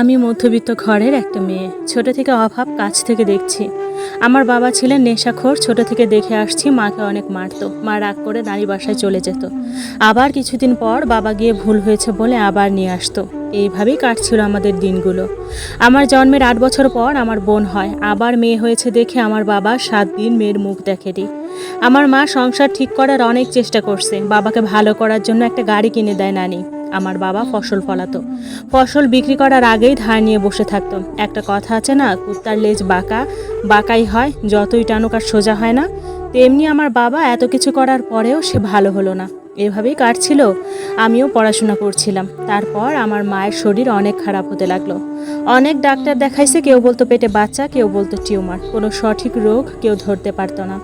আমি মধ্যবিত্ত ঘরের একটা মেয়ে। ছোট থেকে অভাব কাছ থেকে দেখছি। আমার বাবা ছিলেন নেশাখোর। ছোট থেকে দেখে আসছি মাকে অনেক মারতো। মা রাগ করে নারী বাসায় চলে যেত। আবার কিছুদিন পর বাবা গিয়ে ভুল হয়েছে বলে আবার নিয়ে আসতো। এইভাবেই কাটছিল আমাদের দিনগুলো। আমার জন্মের আট বছর পর আমার বোন হয়। আবার মেয়ে হয়েছে দেখে আমার বাবা সাত দিন মেয়ের মুখ দেখেনি। আমার মা সংসার ঠিক করার অনেক চেষ্টা করছে। বাবাকে ভালো করার জন্য একটা গাড়ি কিনে দেয় নানি। আমার বাবা ফসল ফলাতো। ফসল বিক্রি করার আগেই ধার নিয়ে বসে থাকতো। একটা কথা আছে না, কুত্তার লেজ বাঁকা, বাঁকাই হয়, যতই টানুক আর সোজা হয় না। তেমনি আমার বাবা এত কিছু করার পরেও সে ভালো হলো না। এভাবেই কাটছিল, আমিও পড়াশোনা করছিলাম। তারপর আমার মায়ের শরীর অনেক খারাপ হতে লাগল। অনেক ডাক্তার দেখাইছে, কেউ বলতো পেটে বাচ্চা, কেউ বলতো টিউমার। কোনো সঠিক রোগ কেউ ধরতে পারতো না।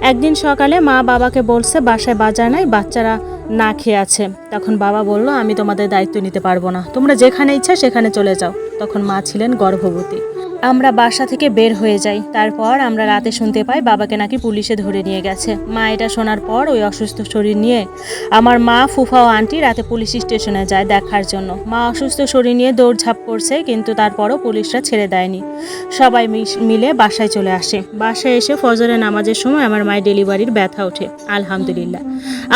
একদিন সকালে মা বাবাকে বলছে, বাসায় বাজার নাই, বাচ্চারা না খেয়ে আছে। তখন বাবা বলল, আমি তোমাদের দায়িত্ব নিতে পারব না। তোমরা যেখানে ইচ্ছা সেখানে চলে যাও। তখন মা ছিলেন গর্ভবতী। আমরা বাসা থেকে বের হয়ে যাই। তারপর আমরা রাতে শুনতে পাই বাবাকে নাকি পুলিশে ধরে নিয়ে গেছে। মা এটা শোনার পর ওই অসুস্থ শরীর নিয়ে আমার মা, ফুফা ও আন্টি রাতে পুলিশ স্টেশনে যায় দেখার জন্য। মা অসুস্থ শরীর নিয়ে দৌড়ঝাঁপ করছে, কিন্তু তারপরও পুলিশরা ছেড়ে দেয়নি। সবাই মিলে বাসায় চলে আসে। বাসায় এসে ফজরের নামাজের সময় আমার মায়ের ডেলিভারির ব্যথা ওঠে। আলহামদুলিল্লাহ।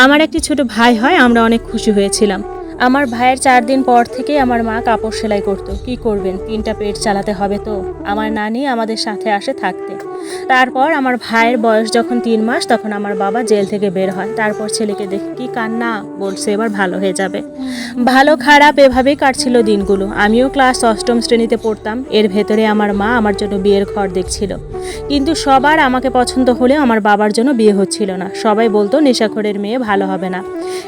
আমার একটি ছোট ভাই হয়, আমরা অনেক খুশি হয়েছিলাম। আমার ভাইয়ের চার দিন পর থেকে আমার মা কাপড় সেলাই করতো। কি করবেন? তিনটা পেট চালাতে হবে তো। আমার নানি আমাদের সাথে আসে থাকতে। তারপর আমার ভাইয়ের বয়স যখন তিন মাস, তখন আমার বাবা জেল থেকে বের হয়। তারপর ছেলেকে দেখে, কি কান্না! বলছে, এবার ভালো হয়ে যাবে। ভালো, খারাপ এভাবেই কাটছিল দিনগুলো। আমিও ক্লাস অষ্টম শ্রেণীতে পড়তাম। এর ভেতরে আমার মা আমার জন্য বিয়ের ঘর দেখছিল। কিন্তু সবার আমাকে পছন্দ হলেও আমার বাবার জন্য বিয়ে হচ্ছিল না। সবাই বলতো, নেশাখোরের মেয়ে ভালো হবে না।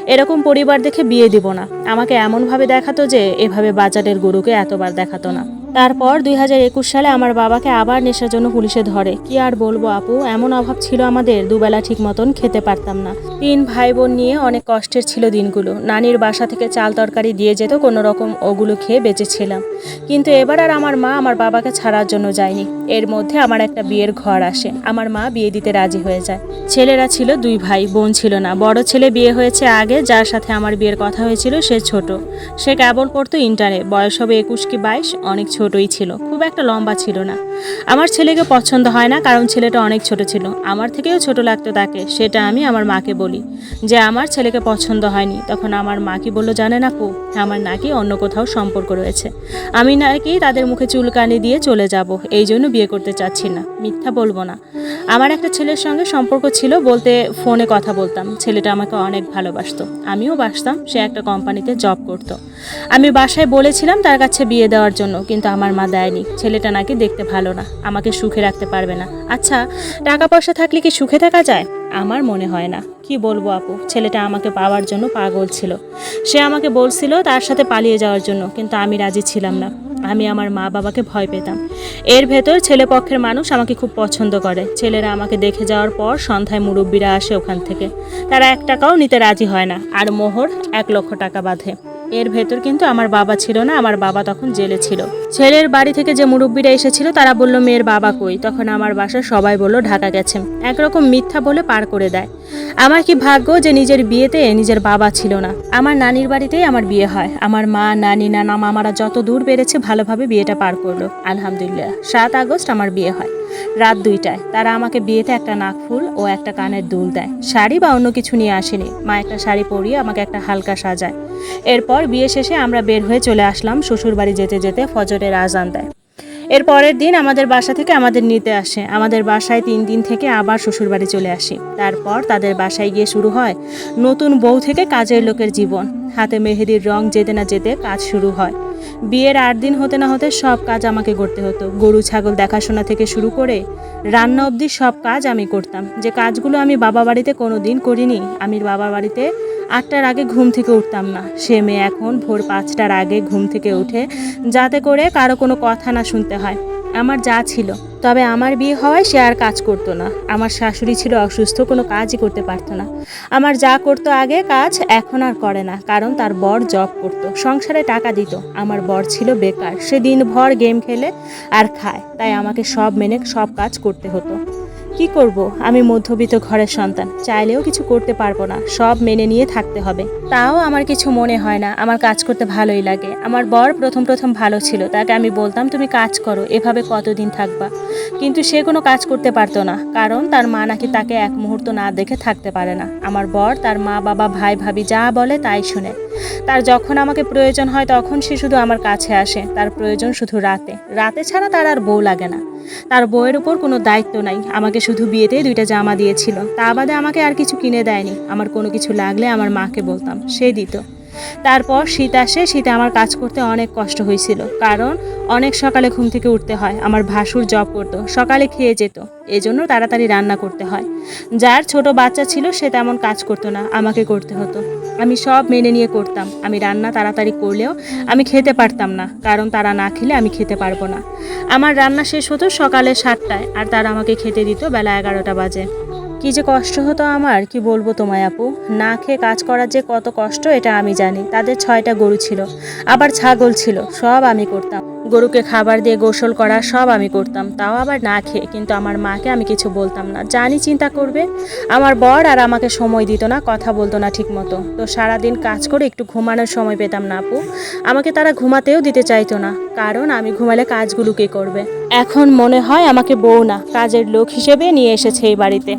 এরকম পরিবার দেখে বিয়ে দিব না। আমাকে এমনভাবে দেখাতো যে, এভাবে বাজারের গরুকে এতবার দেখাতো না। তারপর দুই হাজার একুশ সালে আমার বাবাকে আবার নেশার জন্য পুলিশে ধরে। কি আর বলব আপু, এমন অভাব ছিল আমাদের, দুবেলা ঠিক মতন খেতে পারতাম না। তিন ভাই বোন নিয়ে অনেক কষ্টের ছিল দিনগুলো। নানির বাসা থেকে চাল তরকারি দিয়ে যেত কোনো রকম ওগুলো খেয়ে বেঁচেছিলাম। কিন্তু এবার আর আমার মা আমার বাবাকে ছাড়ার জন্য যায়নি। এর মধ্যে আমার একটা বিয়ের ঘর আসে। আমার মা বিয়ে দিতে রাজি হয়ে যায়। ছেলেরা ছিল দুই ভাই, বোন ছিল না। বড় ছেলে বিয়ে হয়েছে আগে, যার সাথে আমার বিয়ের কথা হয়েছিল, সে ছোট। সে কেবল পড়তো ইন্টারে। বয়স হবে একুশ কি বাইশ, অনেক ছোটই ছিল, খুব একটা লম্বা ছিল না। আমার ছেলেকে পছন্দ হয় না, কারণ ছেলেটা অনেক ছোট ছিল। আমার থেকেও ছোট লাগতো তাকে, সেটা আমি আমার মাকে বলি, যে আমার ছেলেকে পছন্দ হয়নি। তখন আমার মা কি বলল জানে না কো আমার নাকি অন্য কোথাও সম্পর্ক রয়েছে। আমি নাকি তাদের মুখে চুলকানি দিয়ে চলে যাব, এই জন্য বিয়ে করতে চাচ্ছি না, মিথ্যা বলব না। আমার একটা ছেলের সঙ্গে সম্পর্ক ছিল, বলতে ফোনে কথা বলতাম। ছেলেটা আমাকে অনেক ভালোবাসতো। আমিও বাসতাম, সে একটা কোম্পানিতে জব করতো। আমি বাসায় বলেছিলাম তার কাছে বিয়ে দেওয়ার জন্য, কিন্তু আমার মা দেয়নি। ছেলেটা নাকি দেখতে ভালো না, আমাকে সুখে রাখতে পারবে না। আচ্ছা টাকা পয়সা থাকলে কি সুখে থাকা যায়? আমার মনে হয় না। কি বলব আপু, ছেলেটা আমাকে পাওয়ার জন্য পাগল ছিল। সে আমাকে বলছিল তার সাথে পালিয়ে যাওয়ার জন্য, কিন্তু আমি রাজি ছিলাম না। আমি আমার মা বাবাকে ভয় পেতাম। এর ভেতর ছেলে পক্ষের মানুষ আমাকে খুব পছন্দ করে। ছেলেরা আমাকে দেখে যাওয়ার পর সন্ধ্যায় মুরব্বীরা আসে ওখান থেকে। তারা এক টাকাও নিতে রাজি হয় না। আর মোহর এক লক্ষ টাকা বাঁধে। এর ভেতর কিন্তু আমার বাবা ছিল না, আমার বাবা তখন জেলে ছিল। ছেলের বাড়ি থেকে যে মুরব্বীরা এসেছিল, তারা বলল, মেয়ের বাবা কই? তখন আমার বাসার সবাই বলল, ঢাকা গেছে। একরকম মিথ্যা বলে পার করে দেয়। আমার কি ভাগ্য যে নিজের বিয়েতে নিজের বাবা ছিল না? আমার নানির বাড়িতেই আমার বিয়ে হয়। আমার মা, নানি, নানা, মামারা যত দূর বেড়েছে ভালোভাবে বিয়েটা পার করল। আলহামদুলিল্লাহ, সাত আগস্ট আমার বিয়ে হয়। রাত দুইটায়। তারা আমাকে বিয়েতে একটা নাকফুল ও একটা কানের দুল দেয়। শাড়ি বা অন্য কিছু নিয়ে আসেনি। মা একটা শাড়ি পরিয়ে আমাকে একটা হালকা সাজায়। এরপর বিয়ে শেষে আমরা বের হয়ে চলে আসলাম শ্বশুরবাড়ি যেতে যেতে ফজরের আজান দেয়। এর পরের দিন আমাদের বাসা থেকে আমাদের নিতে আসে। আমাদের বাসায় তিন দিন থেকে আবার শ্বশুর বাড়ি চলে আসি। তারপর তাদের বাসায় গিয়ে শুরু হয় নতুন বউ থেকে কাজের লোকের জীবন। হাতে মেহেদির রং যেতে না যেতে কাজ শুরু হয়। বিয়ের আট দিন হতে না হতে সব কাজ আমাকে করতে হতো। গরু, ছাগল দেখাশোনা থেকে শুরু করে রান্না অবধি সব কাজ আমি করতাম। যে কাজগুলো আমি বাবা বাড়িতে কোনো দিন করিনি, আমি বাবা বাড়িতে আটটার আগে ঘুম থেকে উঠতাম না। সে মেয়ে এখন ভোর পাঁচটার আগে ঘুম থেকে উঠে যাতে করে কারও কোনো কথা না শুনতে হয়। আমার যা ছিল। তবে আমার বিয়ে হওয়ায় সে আর কাজ করতো না। আমার শাশুড়ি ছিল অসুস্থ, কোনো কাজই করতে পারতো না। আমার যা করতো আগে কাজ এখন আর করে না, কারণ তার বর জব করতো। সংসারে টাকা দিত। আমার বর ছিল বেকার। সে দিনভর গেম খেলে আর খায়। তাই আমাকে সব মেনে সব কাজ করতে হতো। কি করব? আমি মধ্যবিত্ত ঘরের সন্তান, চাইলেও কিছু করতে পারব না, সব মেনে নিয়ে থাকতে হবে। তাও আমার কিছু মনে হয় না, আমার কাজ করতে ভালোই লাগে। আমার বর প্রথম প্রথম ভালো ছিল, তাকে আমি বলতাম, তুমি কাজ করো, এভাবে কতদিন থাকবা? কিন্তু সে কোনো কাজ করতে পারতো না, কারণ তার মা নাকি তাকে এক মুহূর্ত না দেখে থাকতে পারে না। আমার বর তার মা, বাবা, ভাই, ভাবি যা বলে তাই শুনে। তার যখন আমাকে প্রয়োজন হয়, তখন সে শুধু আমার কাছে আসে, তার প্রয়োজন শুধু রাতে। রাতে ছাড়া তার আর বউ লাগে না। তার বইয়ের উপর কোনো দায়িত্ব নাই। আমাকে শুধু বিয়েতে দুইটা জামা দিয়েছিল। তা বাদে আমাকে আর কিছু কিনে দেয়নি। আমার কোনো কিছু লাগলে আমার মাকে বলতাম। সে দিত। তারপর শীত আসে, শীতে আমার কাজ করতে অনেক কষ্ট হয়েছিল। কারণ অনেক সকালে ঘুম থেকে উঠতে হয়, আমার ভাসুর জব করতো, সকালে খেয়ে যেত, এজন্য তাড়াতাড়ি রান্না করতে হয়। যার ছোট বাচ্চা ছিল, সে তেমন কাজ করতো না, আমাকে করতে হতো। আমি সব মেনে নিয়ে করতাম, আমি রান্না তাড়াতাড়ি করলেও আমি খেতে পারতাম না, কারণ তারা না খেলে আমি খেতে পারব না। আমার রান্না শেষ হতো সকালে সাতটায়, আর তারা আমাকে খেতে দিত বেলা এগারোটা বাজে। কি যে কষ্ট হতো আমার, কি বলব তোমায় আপু? না খেয়ে কাজ করার যে কত কষ্ট, এটা আমি জানি। তাদের ছয়টা গরু ছিল, আবার ছাগল ছিল, সব আমি করতাম। গরুকে খাবার দিয়ে গোসল করা সব আমি করতাম, তাও আবার না খেয়ে। কিন্তু আমার মাকে আমি কিছু বলতাম না। জানি চিন্তা করবে, আমার বর আর আমাকে সময় দিত না, কথা বলতো না ঠিক মতো তো সারাদিন কাজ করে একটু ঘুমানোর সময় পেতাম না আপু। আমাকে তারা ঘুমাতেও দিতে চাইতো না, কারণ আমি ঘুমালে কাজগুলো কে করবে? এখন মনে হয় আমাকে বউ না, কাজের লোক হিসেবে নিয়ে এসেছে এই বাড়িতে।